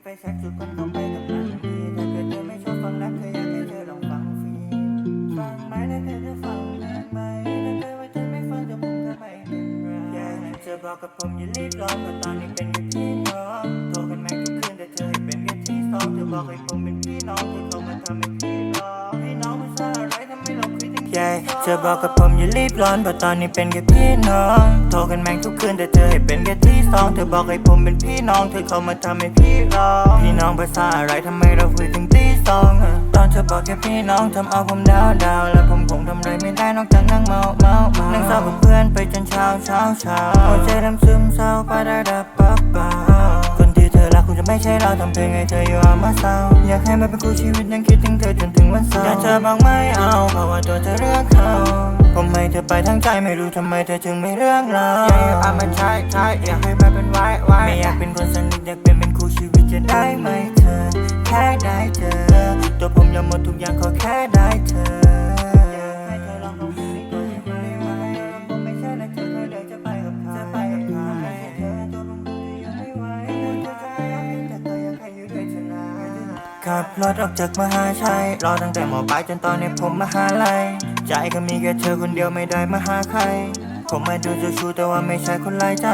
แชกจุดคนเข้าไปกับมันดีถ้าเกิดเธอไม่ชอบฟังรักเธออยากให้เธอลองฟังฟรีฟังไหมถ้าเธอจะฟังได้ไหมถ้าเธอว่าเธอไม่ฟังจะผมก็ไม่เป็นไรเธอบอกกับผมอย่ารีบร้อนเพราะตอนนี้เป็นแค่พี่น้องโทรกันไหมทุกคืนแต่เธอให้เป็นแค่ที่สองเธอบอกให้ผมเป็นพี่น้องเธอเข้ามาทำให้พี่ yeah เธอบอกกับผมอย่ารีบร้อนเพราะตอนนี้เป็นแค่พี่น้องโทรกันแม่งทุกคืนแต่เธอให้เป็นแค่ที่สองเธอบอกให้ผมเป็นพี่น้องเธอเข้ามาทำให้พี่ร้องพี่น้องภาษาอะไรทำไมเราคุยถึงที่สองตอนเธอบอกแค่พี่น้องทำเอาผมดาวดาวแล้วผมคงทำอะไรไม่ได้นอกจากนั่งเมาเมาเมานั่งเศร้ากับเพื่อนไปจนเช้าเช้าเช้าหัวใจดำซึมเศร้าปาดาดา ทำเพลงให้เธออยู่อามาเศร้าอยากให้มันเป็นคู่ชีวิตยังคิดถึงเธอจนถึงวันเศร้าอยากเธอบ้างไม่เอาเพราะว่าตัวเธอเลือกเขาผมให้เธอไปทั้งใจไม่รู้ทำไมเธอจึงไม่เลือกเราอยากให้อามาใช่ใช่อยากให้มันเป็นไว้ไว้ไม่อยากเป็นคนสนิทอยากเป็นเป็นคู่ชีวิตจะได้ไหมเธอแค่ได้เธอ ตัวผมยอมหมดทุกอย่างขอแค่ได้เธอ ขับรถออกจากมหาชัย รอตั้งแต่หมอปลายจนตอนนี้ผมมหาลัย ใจก็มีแค่เธอคนเดียวไม่ได้มาหาใคร ผมมาดูเจ้าชู้แต่ว่าไม่ใช่คนไร้ใจ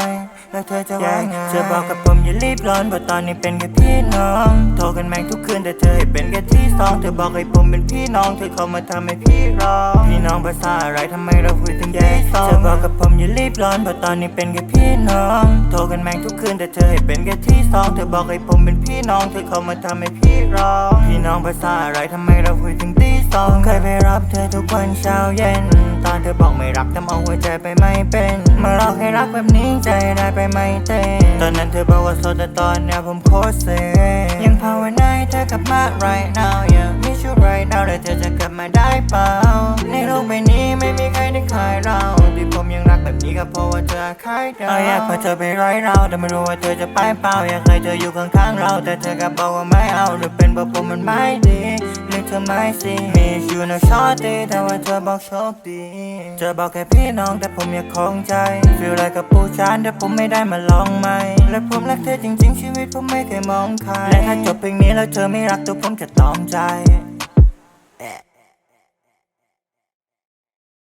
แล้วเธอจะว่าไงเธอบอกกับผมอย่ารีบร้อนเพราะตอนนี้เป็นแค่พี่น้อง โทรกันแม่งทุกคืนแต่เธอให้เป็นแค่ที่สอง เธอบอกให้ผมเป็นพี่น้องเธอเข้ามาทำให้พี่ร้อง พี่น้องภาษาอะไรทำไมเราคุยถึงที่สองเธอบอกกับผมอย่ารีบร้อนเพราะตอนนี้เป็นแค่พี่น้อง โทรกันแม่งทุกคืนแต่เธอให้เป็นแค่ที่สอง เธอบอกให้ผมเป็นพี่น้องเธอเข้ามาทำให้พี่ร้อง พี่น้องภาษาอะไรทำไมเราคุยถึงที่ สองเคยไปรับเธอทุกวันเช้าเย็น ตอนเธอบอกไม่รักทำเอาหัวใจไปไม่เป็น มาหลอกให้รักแบบนี้ใจได้ไปไม่เต้นตอนนั้นเธอบอกว่าโสดแต่ตอนเนี้ยผมโคตรเซ็งยังภาวนาให้เธอกลับมา right now yeah miss you right now แล้วเธอจะกลับมาได้เปล่า ในโลกใบนี้ไม่มีใครได้ขายเราที่ผมยังรักแบบนี้ก็เพราะว่าเธอขายเราอยากพาเธอไปร้อยเราแต่ไม่รู้ว่าเธอจะไปเปล่าอยากให้เธออยู่ข้างๆเรา แต่เธอก็บอกว่าไม่เอาหรือเป็นเพราะผมมันไม่ดี เธอไม่สิ miss you no shorty แต่ว่าเธอบอกโชคดี เธอบอกแค่พี่น้องแต่ผมอยากคงใจ ฟีลไรกับผู้ชายแต่ผมไม่ได้มาลองใหม่ และผมรักเธอจริงๆ ชีวิตผมไม่เคยมองใคร และถ้าจบเพลงนี้แล้วเธอไม่รักตัวผมจะตอมใจ